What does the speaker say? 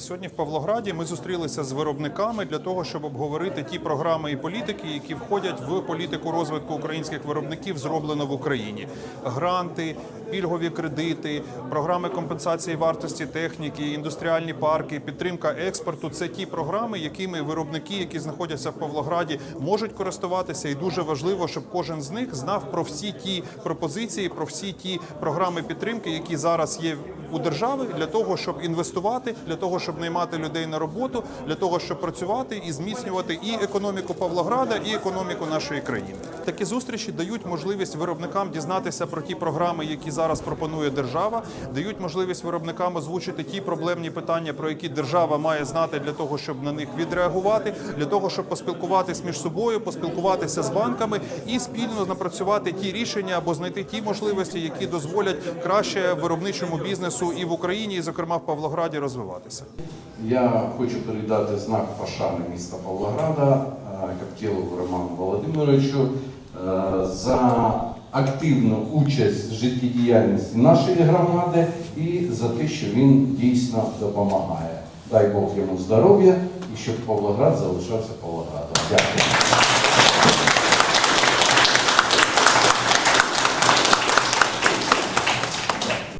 Сьогодні в Павлограді ми зустрілися з виробниками для того, щоб обговорити ті програми і політики, які входять в політику розвитку українських виробників, зроблено в Україні. Гранти, пільгові кредити, програми компенсації вартості техніки, індустріальні парки, підтримка експорту це ті програми, якими виробники, які знаходяться в Павлограді, можуть користуватися. І дуже важливо, щоб кожен з них знав про всі ті пропозиції, про всі ті програми підтримки, які зараз є у держави, для того, щоб інвестувати, для того, щоб наймати людей на роботу, для того, щоб працювати і зміцнювати і економіку Павлограда, і економіку нашої країни. Такі зустрічі дають можливість виробникам дізнатися про ті програми, які зараз пропонує держава, дають можливість виробникам озвучити ті проблемні питання, про які держава має знати для того, щоб на них відреагувати, для того, щоб поспілкуватись між собою, поспілкуватися з банками і спільно напрацювати ті рішення або знайти ті можливості, які дозволять краще виробничому бізнесу і в Україні, і зокрема в Павлограді, розвиватися. Я хочу передати знак пошани міста Павлограда е, Каптєлову Роману Володимировичу е, за активну участь в життєдіяльності нашої громади і за те, що він дійсно допомагає. Дай Бог йому здоров'я і щоб Павлоград залишався Павлоградом. Дякую.